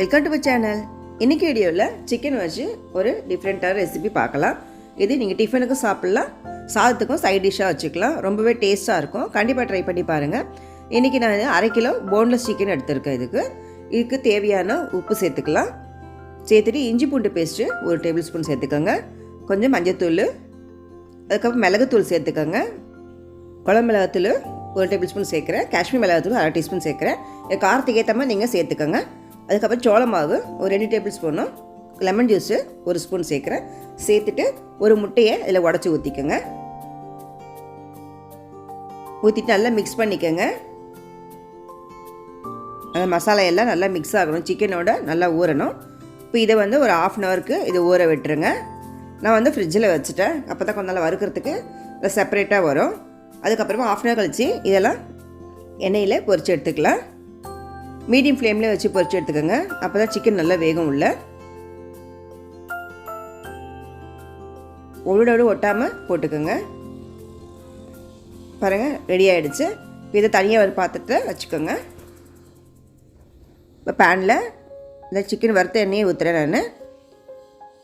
Welcome to my channel இன்றைக்கி வீடியோவில் chicken வச்சு ஒரு டிஃப்ரெண்ட்டான ரெசிபி பார்க்கலாம். இது நீங்கள் டிஃபனுக்கும் சாப்பிட்லாம். சாதத்துக்கும் சைட் டிஷ்ஷாக வச்சுக்கலாம். ரொம்பவே டேஸ்ட்டாக இருக்கும். கண்டிப்பாக ட்ரை பண்ணி பாருங்கள் இன்றைக்கி நான் அரை கிலோ போன்லெஸ் சிக்கன் எடுத்திருக்கேன் இதுக்கு. இதுக்கு தேவையான உப்பு சேர்த்துக்கலாம். சேர்த்துட்டு இஞ்சி பூண்டு பேஸ்ட்டு ஒரு டேபிள் ஸ்பூன் சேர்த்துக்கோங்க. கொஞ்சம் மஞ்சத்தூள் அதுக்கப்புறம் மிளகுத்தூள் சேர்த்துக்கோங்க. குழம்பு மிளகாத்தூள் ஒரு டேபிள் ஸ்பூன் சேர்க்குறேன். காஷ்மீர் மிளகாத்தூள் அரை டீஸ்பூன் சேர்க்குறேன். காரத்துக்கு ஏற்ற மாதிரி நீங்கள் சேர்த்துக்கோங்க. அதுக்கப்புறம் சோள மாவு ஒரு ரெண்டு டேபிள் ஸ்பூனும் லெமன் ஜூஸு ஒரு ஸ்பூன் சேர்க்குறேன். சேர்த்துட்டு ஒரு முட்டையை இதில் உடச்சி ஊற்றிக்கோங்க ஊற்றிட்டு நல்லா மிக்ஸ் பண்ணிக்கோங்க. அந்த மசாலா எல்லாம் நல்லா மிக்ஸ் ஆகணும். சிக்கனோட நல்லா ஊறணும். இப்போ இதை வந்து ஒரு ஆஃப் அன் ஹவருக்கு இதை ஊற விட்டுருங்க. நான் வந்து ஃப்ரிட்ஜில் வச்சுட்டேன். அப்போ தான் கொஞ்சம் நாள் வறுக்கிறதுக்கு செப்பரேட்டாக வரும். அதுக்கப்புறமா ஆஃப் அன் ஹவர் கழித்து இதெல்லாம் எண்ணெயில் பொறிச்சு எடுத்துக்கலாம். மீடியம் ஃப்ளேமில் வச்சு பொறிச்சு எடுத்துக்கோங்க. அப்போ தான் சிக்கன் நல்லா வேகம் உள்ள. ஒழுடோடு ஒட்டாமல் போட்டுக்கோங்க. பாருங்கள் ரெடி ஆகிடுச்சு இதை தனியாக ஒரு பாத்திரத்தில் வச்சுக்கோங்க. இப்போ பேனில் இந்த சிக்கன் வறுத்த எண்ணெயை ஊற்றுறேன் நான்.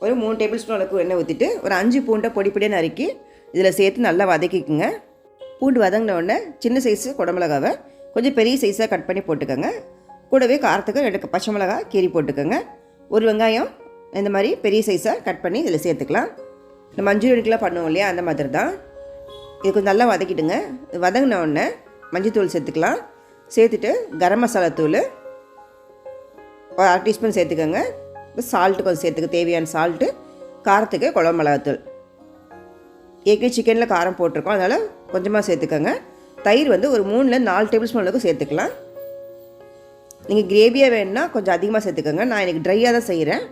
ஒரு மூணு டேபிள் ஸ்பூன் அளவுக்கு எண்ணெய் ஊற்றிட்டு ஒரு அஞ்சு பூண்டை பொடி பொடியாக நறுக்கி இதில் சேர்த்து நல்லா வதக்கிக்குங்க. பூண்டு வதங்கின உடனே சின்ன சைஸு குடமிளகாவை கொஞ்சம் பெரிய சைஸாக கட் பண்ணி போட்டுக்கோங்க. கூடவே காரத்துக்கு ரெண்டு பச்சை மிளகா கீரி போட்டுக்கோங்க. ஒரு வெங்காயம் இந்த மாதிரி பெரிய சைஸாக கட் பண்ணி இதில் சேர்த்துக்கலாம். இந்த மஞ்சூரியனுக்குலாம் பண்ணுவோம் இல்லையா அந்த மாதிரி தான். இது கொஞ்சம் நல்லா வதக்கிடுங்க. வதங்கின உடனே மஞ்சத்தூள் சேர்த்துக்கலாம். சேர்த்துட்டு கரம் மசாலா தூள் ஒரு அரை டீஸ்பூன் சேர்த்துக்கோங்க. சால்ட்டு கொஞ்சம் சேர்த்துக்க தேவையான சால்ட்டு காரத்துக்கு குழம்பு மிளகாத்தூள் ஏற்கனவே சிக்கனில் காரம் போட்டிருக்கோம் அதனால் கொஞ்சமாக சேர்த்துக்கோங்க. தயிர் வந்து ஒரு மூணில் நாலு டேபிள் ஸ்பூன் அளவுக்கு சேர்த்துக்கலாம். நீங்கள் கிரேவியாக வேணும்னா கொஞ்சம் அதிகமாக சேர்த்துக்கோங்க. நான் எனக்கு ட்ரையாக தான் செய்கிறேன்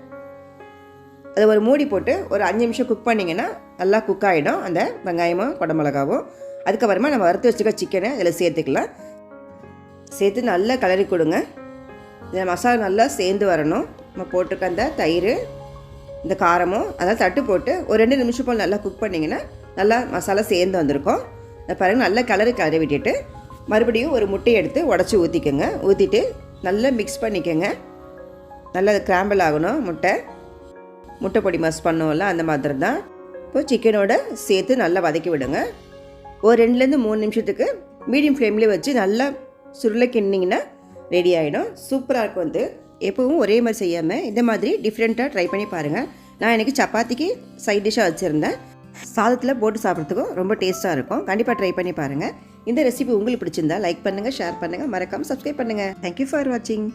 அதை ஒரு மூடி போட்டு ஒரு அஞ்சு நிமிஷம் குக் பண்ணிங்கன்னா நல்லா குக் ஆகிடும் அந்த வெங்காயமும் குடமிளகாவும். அதுக்கப்புறமா நம்ம வறுத்து வச்சுக்க சிக்கனை இதில் சேர்த்துக்கலாம். சேர்த்து நல்லா கலரி கொடுங்க. இந்த மசாலா நல்லா சேர்ந்து வரணும். நம்ம போட்டிருக்க அந்த தயிர் இந்த காரமும் அதெல்லாம் தட்டு போட்டு ஒரு ரெண்டு நிமிஷம் போல் நல்லா குக் பண்ணிங்கன்னா நல்லா மசாலா சேர்ந்து வந்திருக்கும். இந்த பாருங்க நல்லா கலரு கலரி விட்டுட்டு மறுபடியும் ஒரு முட்டையை எடுத்து உடச்சி ஊற்றிக்கோங்க ஊற்றிட்டு நல்லா மிக்ஸ் பண்ணிக்கோங்க. நல்லா கிராம்பிள் ஆகணும் முட்டை. முட்டை பொடி மஸ் பண்ணுவோம்ல அந்த மாதிரி தான் இப்போ சிக்கனோட சேர்த்து நல்லா வதக்கி விடுங்க. ஒரு ரெண்டுலேருந்து மூணு நிமிஷத்துக்கு மீடியம் ஃப்ளேம்லேயே வச்சு நல்லா சுருளை கிண்டிங்கன்னா ரெடி ஆகிடும் சூப்பராக இருக்கும் வந்து எப்பவும் ஒரே மாதிரி செய்யாமல் இந்த மாதிரி டிஃப்ரெண்ட்டாக ட்ரை பண்ணி பாருங்கள் நான் எனக்கு சப்பாத்திக்கு சைட் டிஷ்ஷாக வச்சுருந்தேன். சாதத்தில் போட்டு சாப்பிட்றதுக்கும் ரொம்ப டேஸ்ட்டாக இருக்கும். கண்டிப்பாக ட்ரை பண்ணி பாருங்கள் இந்த ரெசிபி உங்களுக்கு பிடிச்சிருந்தா லைக் பண்ணுங்கள் ஷேர் பண்ணுங்கள் மறக்காமல் சப்ஸ்கிரைப் பண்ணுங்கள் தேங்க்யூ ஃபார் வாட்சிங்